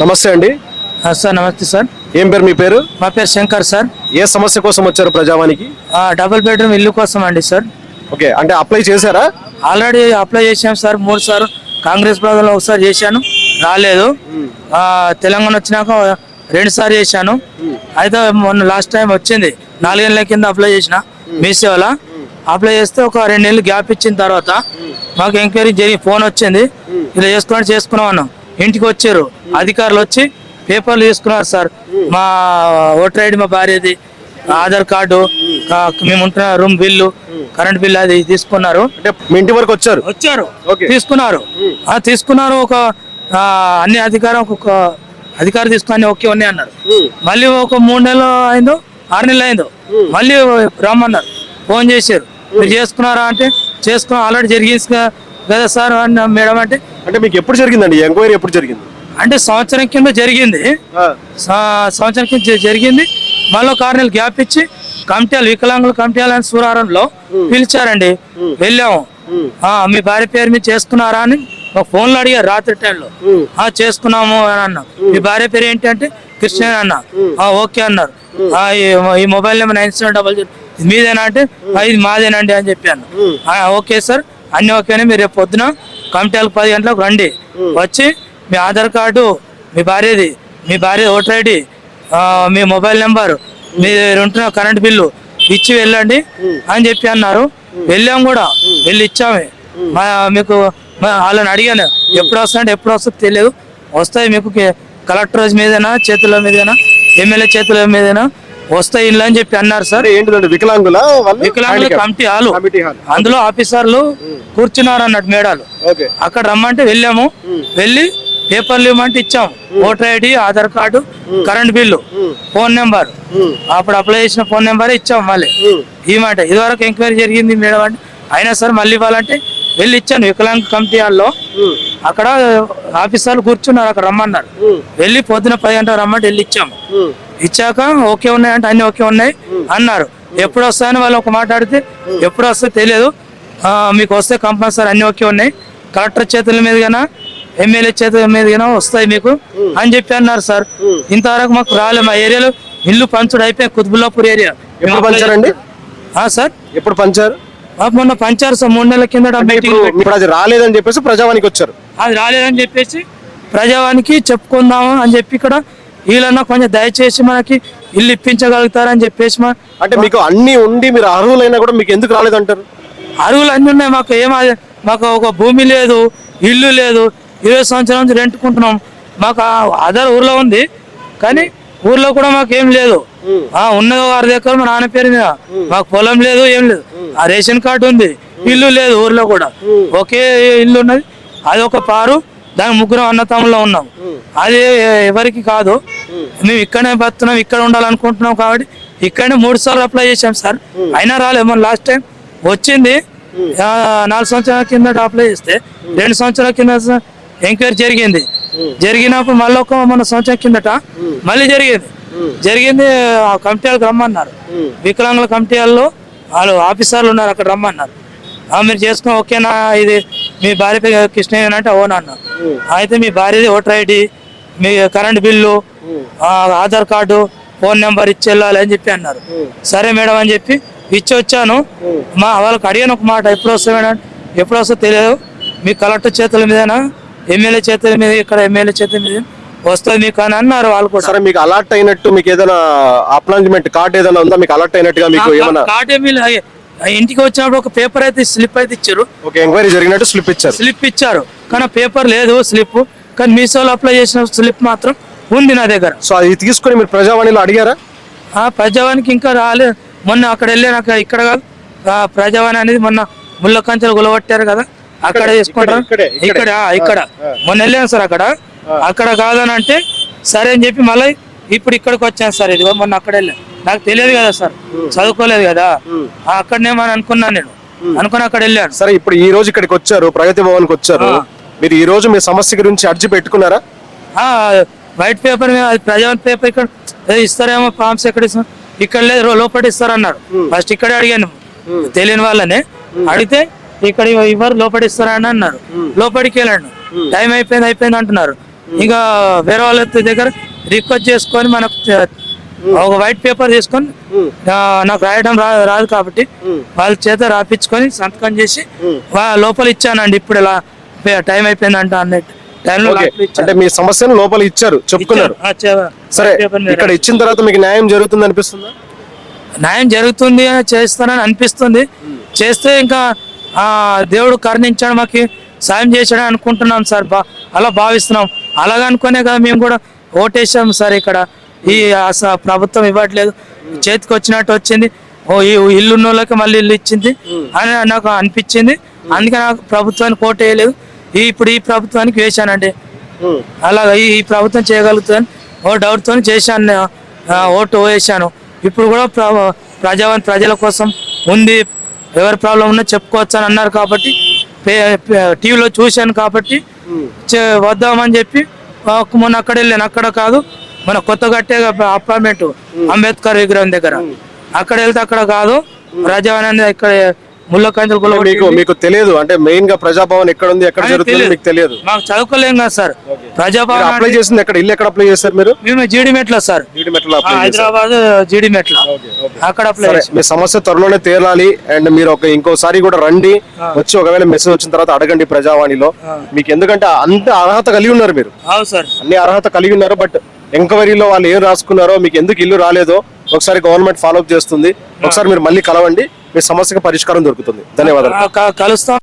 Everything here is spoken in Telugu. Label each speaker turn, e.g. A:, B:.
A: నమస్తే అండి.
B: సార్ నమస్తే సార్.
A: ఏం పేరు మీ పేరు?
B: మా పేరు శంకర్ సార్.
A: ఏ సమస్య కోసం వచ్చారు ప్రజావానికి?
B: డబుల్ బెడ్రూమ్ ఇల్లు కోసం అండి సార్.
A: ఓకే అంటే అప్లై చేశారా?
B: ఆల్రెడీ అప్లై చేశాం సార్ మూడు సార్లు. కాంగ్రెస్ ప్రభుత్వంలో ఒకసారి చేశాను రాలేదు. ఆ, తెలంగాణ వచ్చినాక రెండు సార్లు చేశాను. అయితే మొన్న లాస్ట్ టైం వచ్చింది. నాలుగేళ్ళ కింద అప్లై చేసిన మీ సేవలో. అప్లై చేస్తే ఒక రెండు నెలలు గ్యాప్ ఇచ్చిన తర్వాత మాకు ఎంక్వైరీ జరిగి ఫోన్ వచ్చింది. ఇలా చేసుకోండి చేసుకున్నాం అన్నాం. ఇంటికి వచ్చారు. అధికారులు వచ్చి పేపర్లు తీసుకున్నారు సార్. మా ఓటర్ ఐడి మా భార్యది ఆధార్ కార్డు మేము ఉంటున్న రూమ్ బిల్లు కరెంట్ బిల్లు అది తీసుకున్నారు.
A: మీ ఇంటి వరకు వచ్చారు?
B: వచ్చారు. తీసుకున్నారు. ఆ, తీసుకున్నారు ఒక అన్ని అధికారం ఒక అధికారం తీసుకుని ఓకే ఉన్నాయి అన్నారు. మళ్ళీ ఒక మూడు నెలలు అయిందో ఆరు నెలలు అయిందో మళ్ళీ రమ్మన్నారు. ఫోన్ చేశారు. మీరు చేసుకున్నారా అంటే చేసుకున్నా. ఆల్రెడీ జరిగింది కదా సార్ అన్న మేడం అంటే?
A: అంటే మీకు ఎప్పుడు జరిగిందండి? ఎంక్వైరీ ఎప్పుడు జరిగింది?
B: అంటే సంవత్సరం కింద జరిగింది. సంవత్సరం కింద జరిగింది. మళ్ళీ ఆరు నెలలు గ్యాప్ ఇచ్చి కమిటీలు వికలాంగుల కమిటీలు అని సూరారంలో పిలిచారండి. వెళ్ళాము. మీ భార్య పేరు మీద చేసుకున్నారా అని ఒక ఫోన్లో అడిగారు రాత్రి టైంలో. ఆ చేసుకున్నాము అని అన్నా. మీ భార్య పేరు ఏంటి అంటే కృష్ణ అన్న. ఆ, ఓకే అన్నారు. ఈ- mobile number nine seven double zero. మీదేనా అంటే? "ఆ, ఇది మాదేనండి అని చెప్పాను "ఆ, ఓకే సార్. అన్ని ఓకేనే మీరు రేపు పొద్దున కమిటీలకు పది గంటలకు రండి. వచ్చి మీ ఆధార్ కార్డు మీ భార్యది మీ భార్య ఓటర్ ఐడి మీ మొబైల్ నెంబర్ మీరు ఉంటున్న కరెంట్ బిల్లు ఇచ్చి వెళ్ళండి అని చెప్పి అన్నారు. వెళ్ళాం కూడా. వెళ్ళి ఇచ్చాము. మా మీకు వాళ్ళని అడిగాను. ఎప్పుడు వస్తాయంటే ఎప్పుడు వస్తుందో తెలియదు. వస్తాయి మీకు కలెక్టర్ మీదైనా చేతుల మీదైనా ఎమ్మెల్యే చేతుల మీదైనా వస్తాయి ఇల్లు అని చెప్పి అన్నారు సార్.
A: ఏంటిదండి? వికలాంగుల
B: వికలాంగుల. Committee hall. అందులో ఆఫీసర్లు కూర్చున్నారు అన్నట్టు మేడాలు. అక్కడ రమ్మంటే వెళ్ళాము. వెళ్ళి పేపర్లు ఇవ్వమంటే ఇచ్చాము. Voter ID Aadhaar card current bill phone number. అప్పుడు అప్లై చేసిన ఫోన్ నెంబర్ ఇచ్చాము మళ్ళీ. ఇవ్వమంటే ఇదివరకు ఎంక్వైరీ జరిగింది మేడం అంటే. అయినా సార్ మళ్ళీ ఇవ్వాలంటే వెళ్ళి ఇచ్చాను వికలాంగ కమిటీ హాల్లో. అక్కడ ఆఫీసర్లు కూర్చున్నారు అక్కడ రమ్మన్నారు. వెళ్ళి పొద్దున పది గంటలకు రమ్మంటే వెళ్ళి ఇచ్చాము. ఇచ్చాక ఓకే ఉన్నాయి అంటే అన్ని ఓకే ఉన్నాయి అన్నారు. ఎప్పుడు వస్తాయని వాళ్ళు ఒక మాట అడిగితే ఎప్పుడు వస్తే తెలియదు. మీకు వస్తే కంపల్సరీ అన్ని ఓకే ఉన్నాయి. కలెక్టర్ చేతుల మీదుగానా ఎమ్మెల్యే చేతుల మీదుగానా వస్తాయి మీకు అని చెప్పి అన్నారు సార్. ఇంతవరకు మాకు రాలేదు మా ఏరియాలో. ఇల్లు పంచుడు అయిపోయి కుతుబుల్లాపూర్ ఏరియా.
A: ఎప్పుడు పంచారండి?
B: సార్.
A: ఎప్పుడు పంచారు?
B: మొన్న పంచారు సార్. మూడు నెలల కింద
A: అది రాలేదని చెప్పేసి ప్రజావానికి వచ్చారు.
B: అది రాలేదని చెప్పేసి ప్రజావానికి చెప్పుకుందాము అని చెప్పి ఇక్కడ వీళ్ళన్నా కొంచెం దయచేసి మనకి ఇల్లు ఇప్పించగలుగుతారని చెప్పేసి
A: అంటే మీకు అన్ని ఉండి మీరు అర్హులైనా కూడా మీకు ఎందుకు రాలేదంటారు?
B: అరువులు అన్ని ఉన్నాయి. మాకు ఏం మాకు ఒక భూమి లేదు ఇల్లు లేదు. ఇరవై సంవత్సరాల నుంచి రెంట్కుంటున్నాం. మాకు అదర్ ఊర్లో ఉంది. కానీ ఊర్లో కూడా మాకు ఏం లేదు. ఆ ఉన్నది ఒక అర్ధ ఎకరం మా నాన్న పేరు మీద. మాకు పొలం లేదు ఏం లేదు. ఆ రేషన్ కార్డు ఉంది. ఇల్లు లేదు ఊర్లో కూడా. ఒకే ఇల్లు ఉన్నది. అది ఒక పారు. దాని ముగ్గురం అన్నతమ్ముల్లో ఉన్నాం. అది ఎవరికి కాదు. మేము ఇక్కడనే బతున్నాం ఇక్కడ ఉండాలనుకుంటున్నాం కాబట్టి ఇక్కడనే మూడు సార్లు అప్లై చేశాం సార్. అయినా రాలేదు మన లాస్ట్ టైం వచ్చింది. నాలుగు సంవత్సరాల కింద అప్లై చేస్తే రెండు సంవత్సరాల కింద ఎంక్వైరీ జరిగింది. జరిగినప్పుడు మళ్ళీ ఒక మన సంవత్సరం కిందట మళ్ళీ జరిగింది. జరిగింది ఆ కమిటీ వాళ్ళకి రమ్మన్నారు. వికలాంగుల కమిటీ వాళ్ళు వాళ్ళు ఆఫీసర్లు ఉన్నారు అక్కడ రమ్మన్నారు. మీరు చేసుకుని ఓకేనా ఇది మీ భార్య కృష్ణయ్య అంటే అవునా అన్న అయితే మీ భార్యది ఓటర్ ఐడి మీ current bill Aadhaar card phone number ఇచ్చి వెళ్ళాలి అని చెప్పి అన్నారు. సరే మేడం అని చెప్పి ఇచ్చి వచ్చాను మా వాళ్ళకి అడిగాను ఒక మాట ఎప్పుడు వస్తాయి మేడం? ఎప్పుడు వస్తుందో తెలియదు. మీ కలెక్టర్ చేతుల మీదనా? ఎమ్మెల్యే చేతుల మీద ఇక్కడ ఎమ్మెల్యే చేతుల మీద వస్తుంది మీకు అని అన్నారు వాళ్ళు కూడా.
A: సరే మీకు అలర్ట్ అయినట్టు మీకు ఏదైనా అప్లాంట్మెంట్ కార్డ్ ఏదైనా ఉందా? మీకు అలర్ట్ అయినట్టుగా మీకు ఏమైనా
B: కార్డు ఏమీ ఇంటికి వచ్చినప్పుడు ఒక పేపర్ అయితే స్లిప్ అయితే ఇచ్చారు.
A: ఒక ఎంక్వైరీ జరిగినట్టు స్లిప్ ఇచ్చారు.
B: స్లిప్ ఇచ్చారు. కానీ పేపర్ లేదు స్లిప్. కానీ మీసోలో అప్లై చేసిన స్లిప్ మాత్రం ఉంది నా దగ్గర.
A: సో అది తీసుకొని మీరు ప్రజావాణిలో అడిగారా?
B: ఆ ప్రజావానికి ఇంకా రాలే. మొన్న అక్కడ వెళ్ళాను ఇక్కడ కాదు. ఆ ప్రజావాణి అనేది మొన్న ముళ్ళ కంచెలు గులగొట్టారు కదా అక్కడ చేసుకుంటారు
A: ఇక్కడే, ఇక్కడే.
B: మొన్న వెళ్ళాను సార్ అక్కడ. అక్కడ కాదని అంటే సరే అని చెప్పి మళ్ళీ ఇప్పుడు ఇక్కడికి వచ్చాను సార్. ఇదిగో మొన్న అక్కడ వెళ్ళాను నాకు తెలియదు కదా సార్. చదువుకోలేదు కదా. అక్కడనేమని అనుకున్నాను నేను. అనుకుని అక్కడ వెళ్ళాను.
A: సరే ఇప్పుడు ఈ రోజు ఇక్కడికి వచ్చారు ప్రగతి భవన్కి వచ్చారు. మీరు ఈ రోజు మీ సమస్య గురించి అర్జీ పెట్టుకున్నారా?
B: వైట్ పేపర్ ప్రజావాణి పేపర్ ఇక్కడ ఇస్తారేమో ఫామ్స్ ఎక్కడ ఇస్తారు ఇక్కడ లేదు లోపల ఇస్తారన్నారు. ఫస్ట్ ఇక్కడే అడిగాను. తెలియని వాళ్ళని. అడిగితే ఇక్కడ ఇవ్వ- ఇవ్వరు లోపల ఇస్తారని అన్నారు. లోపలికి వెళ్ళండి టైం అయిపోయింది అయిపోయింది అంటున్నారు. ఇంకా వేరే వాళ్ళ దగ్గర రిక్వెస్ట్ చేసుకొని మనకు ఒక వైట్ పేపర్ తీసుకొని నాకు రాయడం రాదు కాబట్టి వాళ్ళ చేత రాపించుకొని సంతకం చేసి లోపల ఇచ్చానండి. ఇప్పుడు ఇలా టైం అయిపోయిందంట అన్నట్టు. టైంలో
A: ఓకే. అంటే మీ సమస్యను లోపల ఇచ్చారు చెప్పుకున్నారు.
B: ఆ, చే-
A: సరే ఇక్కడ ఇచ్చిన తర్వాత మీకు న్యాయం జరుగుతుంది అనిపిస్తుందా?
B: న్యాయం జరుగుతుంది అని చేస్తానని అనిపిస్తుంది. చేస్తే ఇంకా ఆ దేవుడు కరుణించాడు మాకు సాయం చేశాడని అనుకుంటున్నాం సార్ బా అలా భావిస్తున్నాం. అలాగనుకునే కదా మేము కూడా ఓటేసాం సార్ ఇక్కడ. ఈ అస- ప్రభుత్వం ఇవ్వట్లేదు. చేతికి వచ్చినట్టు వచ్చింది. ఓ ఈ ఇల్లు ఉన్న వాళ్ళకి మళ్ళీ ఇల్లు ఇచ్చింది అని నాకు అనిపించింది. అందుకే నాకు ప్రభుత్వానికి ఓటు వేయలేదు. ఈ ఇప్పుడు ఈ ప్రభుత్వానికి వేశానండి. అలాగ ఈ ఈ ప్రభుత్వం చేయగలుగుతుందని ఓ డౌట్తో చేశాను ఓటు వేసాను ఇప్పుడు కూడా ప్ర- ప్రజా ప్రజల కోసం ఉంది. ఎవరి ప్రాబ్లం ఉన్నా చెప్పుకోవచ్చు అని అన్నారు కాబట్టి టీవీలో చూశాను కాబట్టి వద్దామని చెప్పి మొన్న అక్కడ వెళ్ళాను. అక్కడ కాదు మన కొత్త కట్టే అపార్ట్మెంట్ అంబేద్కర్ విగ్రహం దగ్గర. అక్కడ వెళ్తే అక్కడ కాదు ప్రజావాణి అనేది ముళ్ళకందులు కూడా
A: మీకు మీకు తెలియదు అంటే మెయిన్గా ప్రజాభవన్ ఎక్కడ ఉంది ఎక్కడ జరుగుతుంది. మీకు తెలియదు.
B: మాకు చదువుకోలేం కదా సార్. ప్రజాభవన్
A: అప్లై చేసింది ఎక్కడ? ఇల్లు ఎక్కడ అప్లై చేశారు మీరు?
B: మేము జీడి మెట్ల సార్.
A: చేశారు.
B: హైదరాబాద్ జీడి మెట్ల అక్కడ అప్లై.
A: మీ సమస్య త్వరలోనే తేలాలి అండ్ మీరు ఒక ఇంకోసారి కూడా రండి. వచ్చి ఒకవేళ మెసేజ్ వచ్చిన తర్వాత అడగండి ప్రజావాణిలో. మీకు ఎందుకంటే అంత అర్హత కలిగి ఉన్నారు మీరు.
B: అవును సార్.
A: అన్ని అర్హత కలిగి ఉన్నారు బట్ ఎంక్వైరీలో వాళ్ళు ఏం రాసుకున్నారో మీకు ఎందుకు ఇల్లు రాలేదో ఒకసారి గవర్నమెంట్ ఫాలో అప్ చేస్తుంది. ఒకసారి మీరు మళ్ళీ కలవండి. మీ సమస్యకు పరిష్కారం దొరుకుతుంది. ధన్యవాదాలు.
B: కలుస్తాం.